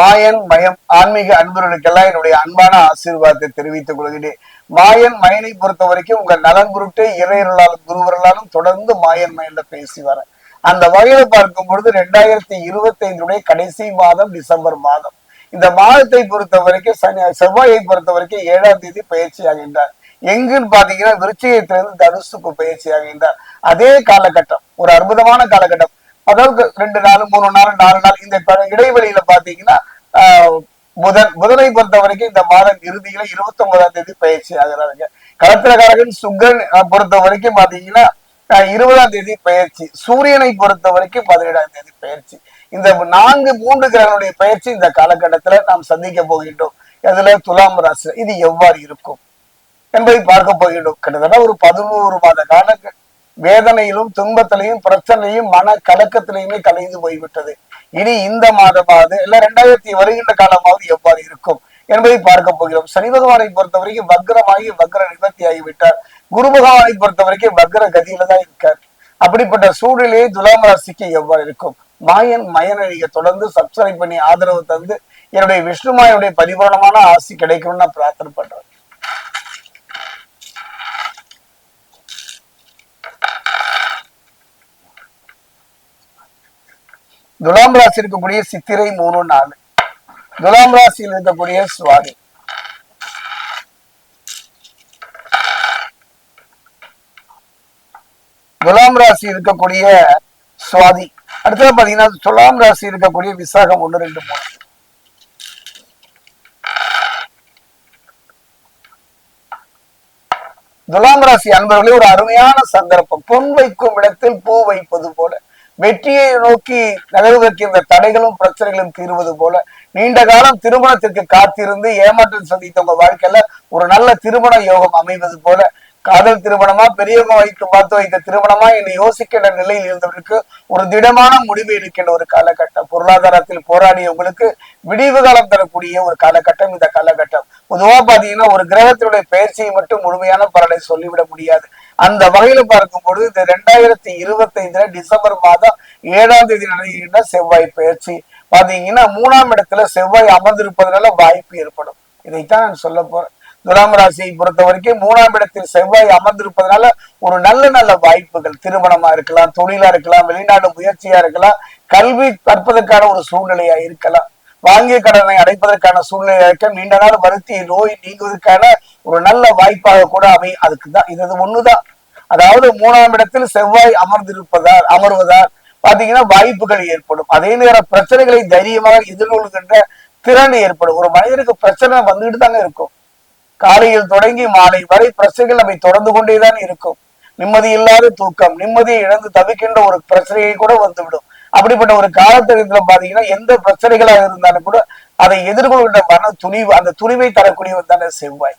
மாயன் மயம் ஆன்மீக அன்பர்களுக்கெல்லாம் என்னுடைய அன்பான ஆசீர்வாதத்தை தெரிவித்துக் கொள்கிறேன். மாயன் மயனை பொறுத்த வரைக்கும் உங்க நலன் பொருட்டு இறையர்களாலும் குருவர்களாலும் தொடர்ந்து மாயன் மயன்ல பேசி வரேன். அந்த வகையில பார்க்கும் பொழுது ரெண்டாயிரத்தி இருபத்தி ஐந்துடைய கடைசி மாதம் டிசம்பர் மாதம். இந்த மாதத்தை பொறுத்த வரைக்கும் சனி செவ்வாயை பொறுத்த வரைக்கும் ஏழாம் தேதி பயிற்சி ஆகின்றார். எங்குன்னு பாத்தீங்கன்னா விருச்சிகத்திலிருந்து தனுசுக்கு பயிற்சி ஆகின்றார். அதே காலகட்டம் ஒரு அற்புதமான காலகட்டம். அதாவது ரெண்டு நாள் மூணு நாள் நாலு நாள் இந்த இடைவெளியில பாத்தீங்கன்னா புதன் புதனை பொறுத்த வரைக்கும் இந்த மாதம் இறுதியில இருபத்தி ஒன்பதாம் தேதி பயிற்சி ஆகிறாருங்க. களத்திரகாரகன் சுக்கரன் பொறுத்த வரைக்கும் பாத்தீங்கன்னா இருபதாம் தேதி பயிற்சி. சூரியனை பொறுத்த வரைக்கும் பதினேழாம் தேதி பயிற்சி. இந்த நான்கு மூன்று கிரகங்களுடைய பயிற்சி இந்த காலகட்டத்துல நாம் சந்திக்க போகின்றோம். அதுல துலாம் ராசி இது எவ்வாறு இருக்கும் என்பதை பார்க்க போகின்றோம். கிட்டத்தட்ட ஒரு பதினோரு மாத கால வேதனையிலும் துன்பத்திலையும் பிரச்சனையும் மன கலக்கத்திலையுமே கலைந்து போய்விட்டது. இனி இந்த மாதமாவது இல்ல ரெண்டாயிரத்தி வருகின்ற காலமாவது எவ்வாறு இருக்கும் என்பதை பார்க்க போகிறோம். சனி பகவானை பொறுத்த வரைக்கும் வக்ரமாகி வக்ர நிவர்த்தி ஆகிவிட்டார். குரு பகவானை பொறுத்த வரைக்கும் வக்ர கதியில தான் இருக்கார். அப்படிப்பட்ட சூழ்நிலையை துலாம் ராசிக்கு எவ்வாறு இருக்கும்? மாயன் மயனை நீங்க தொடர்ந்து சப்ஸ்கிரைப் பண்ணி ஆதரவு தந்து என்னுடைய விஷ்ணுமாயனுடைய பரிபூர்ணமான ஆசி கிடைக்கும்னு நான் பிரார்த்தனை பண்றேன். துலாம் ராசி இருக்கக்கூடிய சித்திரை மூணு நாலு. துலாம் ராசியில் இருக்கக்கூடிய சுவாதி. துலாம் ராசி இருக்கக்கூடிய சுவாதி. அடுத்தது பாத்தீங்கன்னா துலாம் ராசி இருக்கக்கூடிய விசாகம் ஒண்ணு ரெண்டு மூணு. துலாம் ராசி அன்பர்களே ஒரு அருமையான சந்தர்ப்பம் பொன் வைக்கும் இடத்தில் பூ வைப்பது போல. வெற்றியை நோக்கி நகர்வதற்கு இந்த தடைகளும் பிரச்சனைகளும் தீர்வது போல நீண்ட காலம் திருமணத்திற்கு காத்திருந்து ஏமாற்றம் சந்தித்தவங்க வாழ்க்கையில ஒரு நல்ல திருமண யோகம் அமைவது போல காதல் திருமணமா பெரியவங்க வைத்து பார்த்து வைத்த திருமணமா என்னை யோசிக்கின்ற நிலையில் இருந்தவருக்கு ஒரு திடமான முடிவு எடுக்கின்ற ஒரு காலகட்டம். பொருளாதாரத்தில் போராடியவங்களுக்கு விடிவு காலம் தரக்கூடிய ஒரு காலகட்டம் இந்த காலகட்டம். பொதுவா பாத்தீங்கன்னா ஒரு கிரகத்தினுடைய பெயர்ச்சியை மட்டும் முழுமையான பலனை சொல்லிவிட முடியாது. அந்த வகையில பார்க்கும்பொழுது இந்த ரெண்டாயிரத்தி இருபத்தைந்துல டிசம்பர் மாதம் ஏழாம் தேதி நடக்கின்ற செவ்வாய் பயிற்சி பாத்தீங்கன்னா மூணாம் இடத்துல செவ்வாய் அமர்ந்திருப்பதனால வாய்ப்பு ஏற்படும். இதைத்தான் நான் சொல்ல போறேன். துலாம் ராசியை பொறுத்த வரைக்கும் மூணாம் இடத்தில் செவ்வாய் அமர்ந்திருப்பதனால ஒரு நல்ல நல்ல வாய்ப்புகள். திருமணமா இருக்கலாம் தொழிலா இருக்கலாம் வெளிநாடு முயற்சியா இருக்கலாம் கல்வி கற்பதற்கான ஒரு சூழ்நிலையா இருக்கலாம். வாங்கிய கடனை அடைப்பதற்கான சூழ்நிலையா நீண்ட நாள் வருத்தி நோய் நீங்குவதற்கான ஒரு நல்ல வாய்ப்பாக கூட அமை அதுக்கு தான் இது ஒண்ணுதான். அதாவது மூணாம் இடத்தில் செவ்வாய் அமர்ந்திருப்பதால் அமர்வதால் பாத்தீங்கன்னா வாய்ப்புகள் ஏற்படும். அதே நேரம் பிரச்சனைகளை தைரியமாக எதிர்கொள்கின்ற திறன் ஏற்படும். ஒரு மனிதனுக்கு பிரச்சனை வந்துட்டு தாங்க இருக்கும். காலையில் தொடங்கி மாலை வரை பிரச்சனைகள் நம்மை தொடர்ந்து கொண்டேதான் இருக்கும். நிம்மதி இல்லாத தூக்கம் நிம்மதியை இழந்து தவிக்கின்ற ஒரு பிரச்சனையை கூட வந்துவிடும். அப்படிப்பட்ட ஒரு காலத்தில பாத்தீங்கன்னா எந்த பிரச்சனைகளாக இருந்தாலும் கூட அதை எதிர்கொள்கின்ற மன துணிவு அந்த துணிவை தரக்கூடியவன் தானே செவ்வாய்.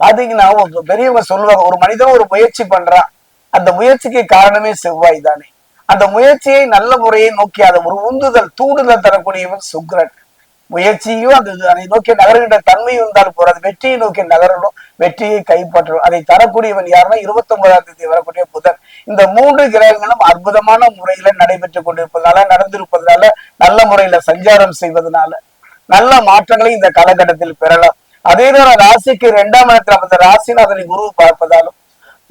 பாத்தீங்கன்னா பெரியவங்க சொல்லுவாங்க ஒரு மனிதன் ஒரு முயற்சி பண்றான் அந்த முயற்சிக்கு காரணமே செவ்வாய் தானே. அந்த முயற்சியை நல்ல முறையை நோக்கி அதை ஒரு உந்துதல் தூண்டுதல் தரக்கூடியவன் சுக்ரன் முயற்சியும் அது அதை நோக்கி நகர்கின்ற தன்மை இருந்தால் போறது வெற்றியை நோக்கி நகரணும் வெற்றியை கைப்பற்றணும். அதை தரக்கூடியவன் யாருன்னா இருபத்தி ஒன்பதாம் தேதி வரக்கூடிய புதன். இந்த மூன்று கிரகங்களும் அற்புதமான முறையில நடைபெற்றுக் கொண்டிருப்பதனால நடந்திருப்பதனால நல்ல முறையில சஞ்சாரம் செய்வதனால நல்ல மாற்றங்களை இந்த காலகட்டத்தில் பெறலாம். அதே நேரம் ராசிக்கு இரண்டாம் இடத்துல அந்த ராசிநாதனை குரு பார்ப்பதாலும்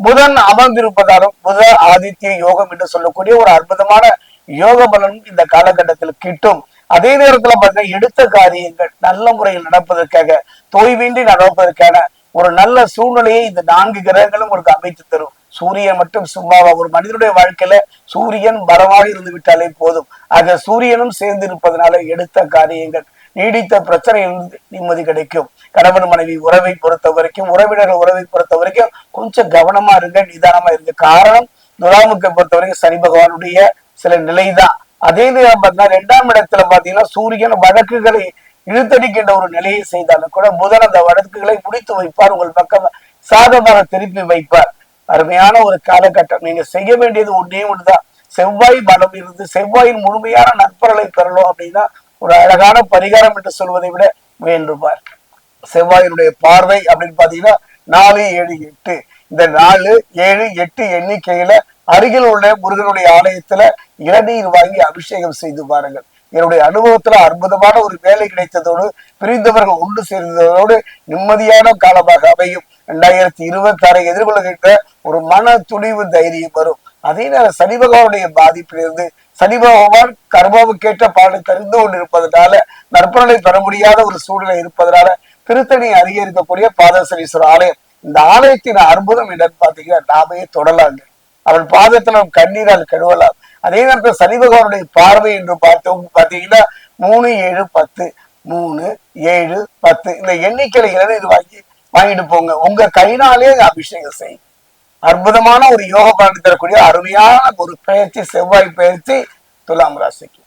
புதன் அமர்ந்திருப்பதாலும் புத ஆதித்ய யோகம் என்று சொல்லக்கூடிய ஒரு அற்புதமான யோக பலனும் இந்த காலகட்டத்தில் கிட்டும். அதே நேரத்துல பார்த்தீங்கன்னா எடுத்த காரியங்கள் நல்ல முறையில் நடப்பதற்காக தொய்வின்றி நடப்பதற்கான ஒரு நல்ல சூழ்நிலையை இந்த நான்கு கிரகங்களும் உங்களுக்கு அமைத்து தரும். சூரியன் மட்டும் சும்மாவா ஒரு மனிதனுடைய வாழ்க்கையில சூரியன் பலமாக இருந்து விட்டாலே போதும். ஆக சூரியனும் சேர்ந்து இருப்பதனால எடுத்த காரியங்கள் நீடித்த பிரச்சனை நிம்மதி கிடைக்கும். கணவன் மனைவி உறவை பொறுத்த வரைக்கும் உறவினர்கள் உறவை பொறுத்த வரைக்கும் கொஞ்சம் கவனமா இருங்க நிதானமா இருங்க. காரணம் துலாமுக்கை பொறுத்த வரைக்கும் சனி பகவானுடைய சில நிலைதான். அதே நேரம் பார்த்தீங்கன்னா ரெண்டாம் இடத்துல பாத்தீங்கன்னா சூரியன் வழக்குகளை இழுத்தடிக்கின்ற ஒரு நிலையை செய்தாலும் கூட புதன் அந்த வழக்குகளை முடித்து வைப்பார். உங்கள் பக்கம் சாதமாக திருப்பி வைப்பார். அருமையான ஒரு காலகட்டம். நீங்க செய்ய வேண்டியது ஒன்றே ஒன்றுதான். செவ்வாய் பலம் இருந்து செவ்வாயின் முழுமையான நற்பலனை பெறணும் அப்படின்னா ஒரு அழகான பரிகாரம் என்று சொல்வதை விட முயன்றுப்பார் செவ்வாயினுடைய பார்வை அப்படின்னு பாத்தீங்கன்னா நாலு ஏழு எட்டு. இந்த நாலு ஏழு எட்டு எண்ணிக்கையில அருகில் உள்ள முருகனுடைய ஆலயத்துல இளநீர் வாங்கி அபிஷேகம் செய்து பாருங்கள் என்னுடைய அனுபவத்துல அற்புதமான ஒரு வேலை கிடைத்ததோடு பிரிந்தவர்கள் ஒன்று சேர்ந்ததோடு நிம்மதியான காலமாக அமையும். இரண்டாயிரத்தி இருபத்தி ஆறை எதிர்கொள்கின்ற ஒரு மன துணிவு தைரியம் வரும். அதே நேரம் சனி பகவானுடைய பாதிப்பிலிருந்து சனி பகவான் கர்மாவுக்கேற்ற பாடலை கொண்டு கொண்டிருப்பதனால நற்பலனை பெற முடியாத ஒரு சூழ்நிலை இருப்பதனால திருத்தணி அருகே இருக்கக்கூடிய பாதசனீஸ்வரர் ஆலயம் இந்த ஆலயத்தின் அற்புதம் என்னன்னு பாத்தீங்கன்னா நாமே தொடலாங்க. அவன் பாதத்தில் கண்ணீரால் கழுவலாம். அதே நேரத்தில் சனி பகவானுடைய பார்வை என்று பார்த்தோம் பார்த்தீங்கன்னா மூணு ஏழு பத்து மூணு ஏழு பத்து. இந்த எண்ணிக்கைகளை இது வாங்கி வாங்கிட்டு போங்க. உங்க கையினாலே அபிஷேகம் செய்யும். அற்புதமான ஒரு யோக பலன் தரக்கூடிய அருமையான ஒரு பயிற்சி செவ்வாய் பயிற்சி துலாம் ராசிக்கு.